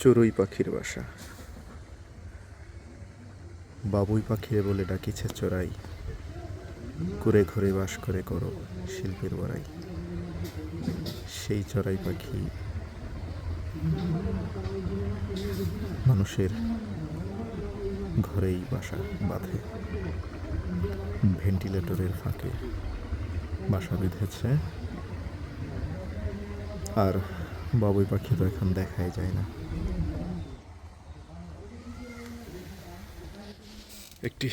চড়ুই পাখির বাসা। বাবুই পাখিরে বলে ডাকিছে চোরাই। করে ঘরে বাস করে করো শিল্পের বড়াই। সেই চড়াই পাখি মানুষের ঘরেই বাসা বাঁধে। ভেন্টিলেটরের ফাঁকে বাসা বেঁধেছে। আর বাবুই পাখি তো এখন দেখাই যায় না। একটি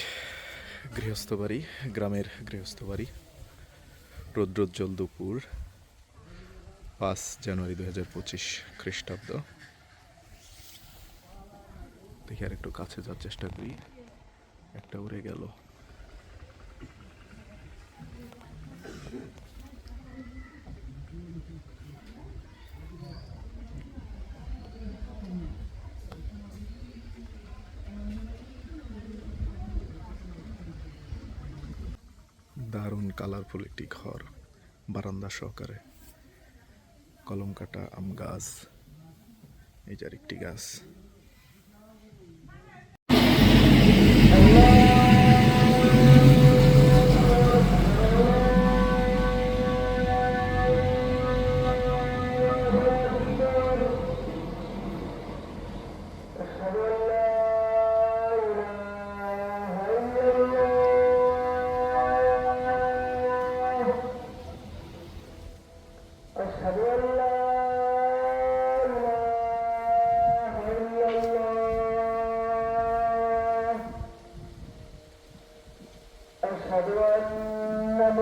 গৃহস্থ বাড়ি, গ্রামের গৃহস্থ বাড়ি, রৌদ্রোজ্জ্বল দুপুর, পাঁচ জানুয়ারি দু হাজার পঁচিশ খ্রিস্টাব্দ। দেখি আর একটু কাছে যাওয়ার চেষ্টা করি। একটা উড়ে গেল। দারুণ কালারফুল একটি ঘর বারান্দা সহকারে। কলম কাটা আম গাছ এই যার একটি গাছ।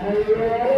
Amen.